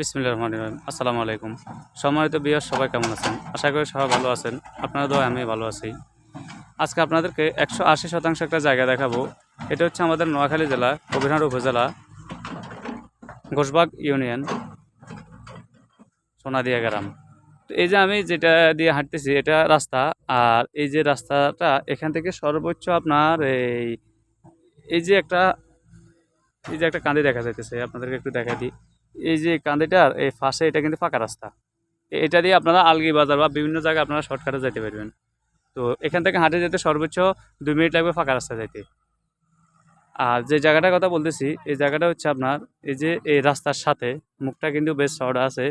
বিসমিল্লা রহমান রহিম। আসসালামু আলাইকুম। সম্মানিত বিয়ার সবাই কেমন আছেন? আশা করি সবাই ভালো আছেন। আপনারা দোয়া আমি ভালো আছি। আজকে আপনাদেরকে একশো আশি শতাংশ একটা জায়গা দেখাবো। এটা হচ্ছে আমাদের নোয়াখালী জেলা, কবিরহাট উপজেলা, ঘোষবাগ ইউনিয়ন, সোনাদিয়া গ্রাম। তো এই যে আমি যেটা দিয়ে হাঁটতেছি, এটা রাস্তা। আর এই যে রাস্তাটা, এখান থেকে সর্বোচ্চ আপনার এই এই যে একটা, এই যে একটা কান্দি দেখা যাইতেছে। আপনাদেরকে একটু দেখা দিই। এই যে কান্দিটার এই ফাঁসে এটা কিন্তু ফাঁকা রাস্তা। এটা দিয়ে আপনারা আলগি বাজার বা বিভিন্ন জায়গায় আপনারা শর্টকাটে যেতে পারবেন। তো এখান থেকে হাঁটে যেতে সর্বোচ্চ দুই মিনিট লাগবে ফাঁকা রাস্তা যেতে আর যে জায়গাটার কথা বলতেছি, এই জায়গাটা হচ্ছে আপনার, এই যে এই রাস্তার সাথে মুখটা কিন্তু বেশ চওড়া আছে,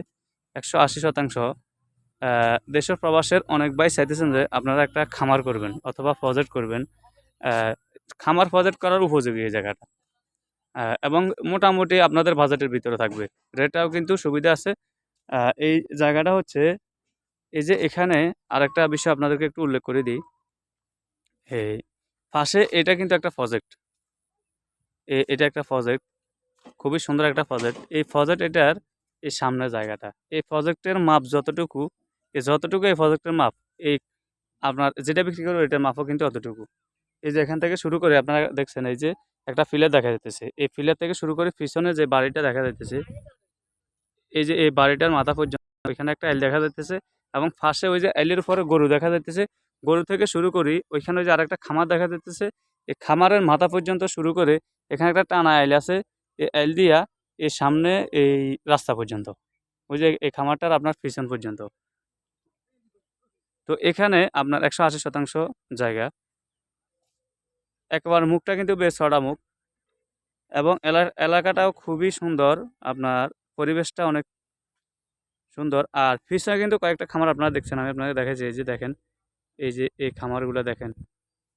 একশো আশি শতাংশ। দেশের প্রবাসের অনেক ভাই চাইতেছেন যে আপনারা একটা খামার করবেন অথবা প্রজেক্ট করবেন। খামার প্রজেক্ট করার উপযোগী এই জায়গাটা। এবং মোটামুটি আপনাদের বাজেটের ভিতরে থাকবে। রেটটাও কিন্তু সুবিধা আছে। এই জায়গাটা হচ্ছে, এই যে এখানে আরেকটা বিষয় আপনাদেরকে একটু উল্লেখ করে দিই। এই পাশে এটা কিন্তু একটা প্রজেক্ট এটা একটা প্রজেক্ট খুবই সুন্দর একটা প্রজেক্ট এই প্রজেক্ট এটার এই সামনের জায়গাটা। এই প্রজেক্টের মাপ যতটুকু এই যতটুকু এই প্রজেক্টের মাপ, এই আপনার যেটা বিক্রি করব এটার মাপও কিন্তু অতটুকু। এই যে এখান থেকে শুরু করে আপনারা দেখছেন, এই যে একটা ফিলার দেখা যাইতেছে। এই ফিলার থেকে শুরু করে পিছনে যে বাড়িটা দেখা যাইতেছে, এই যে এই বাড়িটার মাথা পর্যন্ত ওইখানে একটা এল দেখা যাইতেছে এবং ফার্স্টে ওই যে এলের উপরে গরু দেখা যাইতেছে। গরু থেকে শুরু করি ওইখানে ওই যে আরেকটা খামার দেখা যাইতেছে। এই খামারের মাথা পর্যন্ত শুরু করে এখানে একটা টানা এল আছে। এই এল দিয়া এই সামনে এই রাস্তা পর্যন্ত, ওই যে এই খামারটার আপনার পিছন পর্যন্ত। তো এখানে আপনার একশো আশি শতাংশ জায়গা। একবার মুখটা কিন্তু বেশ ছড়া মুখ। এবং এলা- এলাকাটাও খুবই সুন্দর, আপনার পরিবেশটা অনেক সুন্দর। আর পিছনে কিন্তু কয়েকটা খামার আপনারা দেখছেন, আমি আপনাকে দেখেছি এই যে দেখেন, এই যে, এই খামারগুলো দেখেন।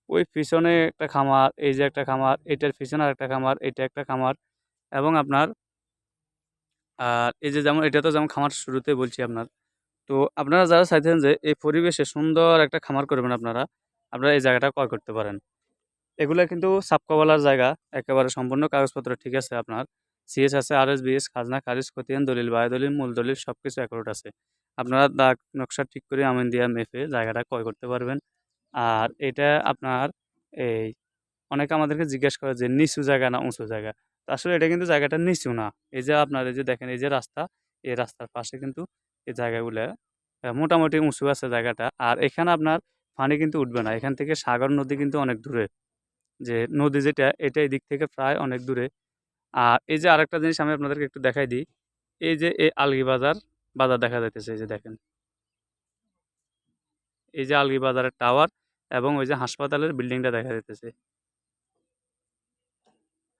ওই পিছনে একটা খামার, এই যে একটা খামার, এটার পিছনে একটা খামার, এটা একটা খামার এবং আপনার, আর এই যে যেমন, এটা তো যেমন খামার শুরুতে বলছি আপনার। তো আপনারা যারা চাইছেন যে এই পরিবেশে সুন্দর একটা খামার করবেন আপনারা আপনারা এই জায়গাটা ক্রয় করতে পারেন। এগুলো কিন্তু সাবকওয়ালার জায়গা, একেবারে সম্পূর্ণ কাগজপত্র, ঠিক আছে আপনার? সিএস আছে আর এস বিএস খাজনা, খারিজ, খতিয়ান, দলিল বায় দলিল মূল দলিল সব কিছু অ্যাকোরেট আছে। আপনারা দাগ, নকশা ঠিক করে আমিন দিয়া মেপে জায়গাটা ক্রয় করতে পারবেন। আর এটা আপনার এই, অনেকে আমাদেরকে জিজ্ঞেস করে যে নিচু জায়গা না উঁচু জায়গা? আসলে এটা কিন্তু জায়গাটা নিচু না। এই যে আপনার, এই যে দেখেন, এই যে রাস্তা, এই রাস্তার পাশে কিন্তু এই জায়গাগুলো মোটামুটি উঁচু আছে জায়গাটা। আর এখানে আপনার পানি কিন্তু উঠবে না। এখান থেকে সাগর নদী কিন্তু অনেক দূরে। যে নদী যেটা, এটা এই দিক থেকে প্রায় অনেক দূরে। আর এই যে আরেকটা জিনিস আমি আপনাদেরকে একটু দেখাই দিই, এই যে এই আলগি বাজার বাজার দেখা যাইতেছে, এই যে দেখেন। এই যে আলগি বাজারের টাওয়ার এবং ওই যে হাসপাতালের বিল্ডিংটা দেখা যাইতেছে।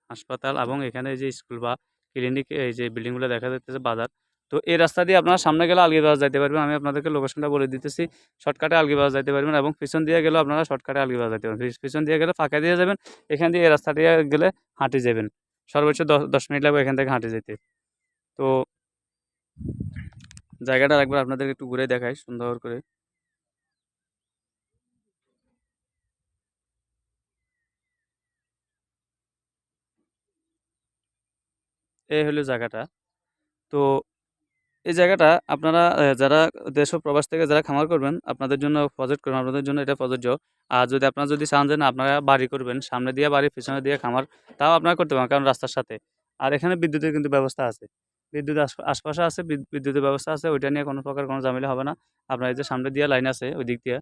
হাসপাতাল এবং এখানে যে স্কুল বা ক্লিনিক, এই যে বিল্ডিংগুলো দেখা যাইতেছে বাজার। তো এই রাস্তা দিয়ে আপনারা সামনে গেলে আলগি বাজার যাইতে পারবেন। আমি আপনাদেরকে লোকেশনটা বলে দিতেছি। শর্টকাটে আলগি বাজার যাইতে পারবেন এবং পিছন দিয়ে গেলেও আপনারা শর্টকাটে আলগি বাজার যাইতে পারবেন। পিছন দিয়ে গেলে ফাঁকা দিয়ে যাবেন, এখান দিয়ে এই রাস্তা দিয়ে গেলে হাঁটে যাবেন। সর্বোচ্চ দশ মিনিট লাগবে এখান থেকে হাঁটে যেতে তো জায়গাটা একবার আপনাদেরকে একটু ঘুরে দেখাই সুন্দর করে। এই হলো জায়গাটা। তো এই জায়গাটা আপনারা যারা দেশ প্রবাস থেকে যারা খামার করবেন, আপনাদের জন্য প্রজেক্ট করবেন, আপনাদের জন্য এটা প্রযোজ্য। আর যদি আপনারা যদি চান যে আপনারা বাড়ি করবেন, সামনে দিয়ে বাড়ি, পিছনে দিয়ে খামার, তাও আপনারা করতে পারেন, কারণ রাস্তার সাথে। আর এখানে বিদ্যুতের কিন্তু ব্যবস্থা আছে। বিদ্যুৎ আশপাশে আছে, বিদ- বিদ্যুতের ব্যবস্থা আছে, ওইটা নিয়ে কোনো প্রকার কোনো ঝামেলা হবে না। আপনার এই যে সামনে দিয়ে লাইন আছে, ওই দিক দিয়ে।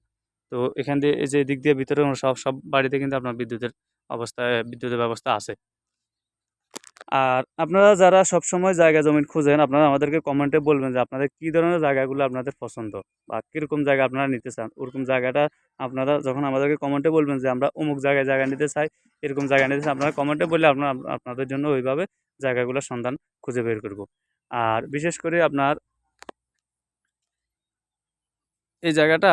তো এখান দিয়ে, এই যে দিক দিয়ে ভিতরে সব সব বাড়িতে কিন্তু আপনার বিদ্যুতের অবস্থা বিদ্যুতের ব্যবস্থা আছে। আর আপনারা যারা সবসময় জায়গা জমি খুঁজেন, আপনারা আমাদেরকে কমেন্টে বলবেন যে আপনাদের কী ধরনের জায়গাগুলো আপনাদের পছন্দ বা কীরকম জায়গা আপনারা নিতে চান। ওরকম জায়গাটা আপনারা যখন আমাদেরকে কমেন্টে বলবেন যে আমরা অমুক জায়গায় জায়গা নিতে চাই, এরকম জায়গা নিতে চাই, আপনারা কমেন্টে বললে আপনারা আপনাদের জন্য ওইভাবে জায়গাগুলোর সন্ধান খুঁজে বের করব। আর বিশেষ করে আপনার এই জায়গাটা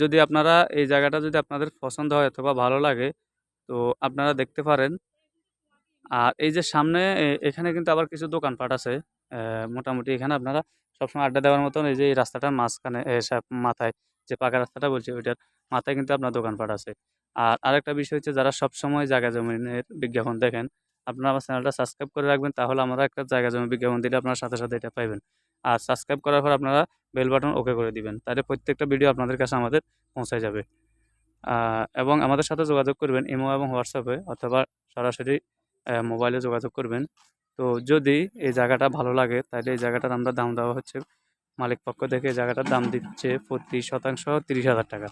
যদি আপনারা এই জায়গাটা যদি আপনাদের পছন্দ হয় অথবা ভালো লাগে, তো আপনারা দেখতে পারেন আর এই যে সামনে এখানে কিন্তু আবার কিছু দোকানপাট আছে। মোটামুটি এখানে আপনারা সবসময় আড্ডা দেওয়ার মতন এই যে এই রাস্তাটার মাঝখানে মাথায়, যে পাকা রাস্তাটা বলছি ওইটার মাথায় কিন্তু আপনার দোকানপাট আছে। আর আরেকটা বিষয় হচ্ছে যারা সবসময় জায়গা জমিনের বিজ্ঞাপন দেখেন, আপনারা আমার চ্যানেলটা সাবস্ক্রাইব করে রাখবেন, তাহলে আমরা একটা জায়গা জমি বিজ্ঞাপন দিলে আপনার সাথে সাথে এটা পাইবেন। আর সাবস্ক্রাইব করার পর আপনারা বেল বাটন ওকে করে দিবেন, তাহলে প্রত্যেকটা ভিডিও আপনাদের কাছে আমাদের পৌঁছায় যাবে। এবং আমাদের সাথে যোগাযোগ করবেন ইমো এবং হোয়াটসঅ্যাপে, অথবা সরাসরি মোবাইলে যোগাযোগ করবেন। তো যদি এই জায়গাটা ভালো লাগে, তাহলে এই জায়গাটার আমরা দাম দেওয়া হচ্ছে মালিক পক্ষ থেকে এই জায়গাটার দাম দিচ্ছে প্রতি শতাংশ তিরিশ হাজার টাকা।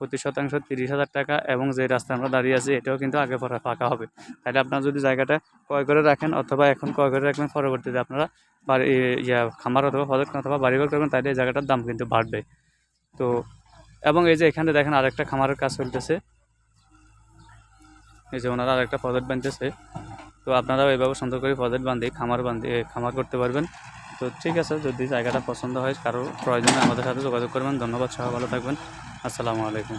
প্রতি শতাংশ তিরিশ হাজার টাকা এবং যে রাস্তায় আমরা দাঁড়িয়ে আছি, এটাও কিন্তু আগে পরে ফাঁকা হবে। তাহলে আপনারা যদি জায়গাটা ক্রয় করে রাখেন অথবা এখন ক্রয় করে রাখবেন, পরবর্তীতে আপনারা বাড়ি ইয়া, খামার অথবা ফজক অথবা বাড়িঘর করবেন, তাহলে এই জায়গাটার দাম কিন্তু বাড়বে। তো, এবং এই যে এখানে দেখেন আরেকটা খামারের কাজ চলতেছে। এই যে ওনারা আরেকটা প্রজেক্ট বানতেছে। তো আপনারাও এইভাবে সুন্দর করে প্রজেক্ট বান্ধি খামার বান্ধি খামার করতে পারবেন। তো ঠিক আছে, যদি জায়গাটা পছন্দ হয়, কারও প্রয়োজনে আমাদের সাথে যোগাযোগ করবেন। ধন্যবাদ, সবাই ভালো থাকবেন। আসসালামু আলাইকুম।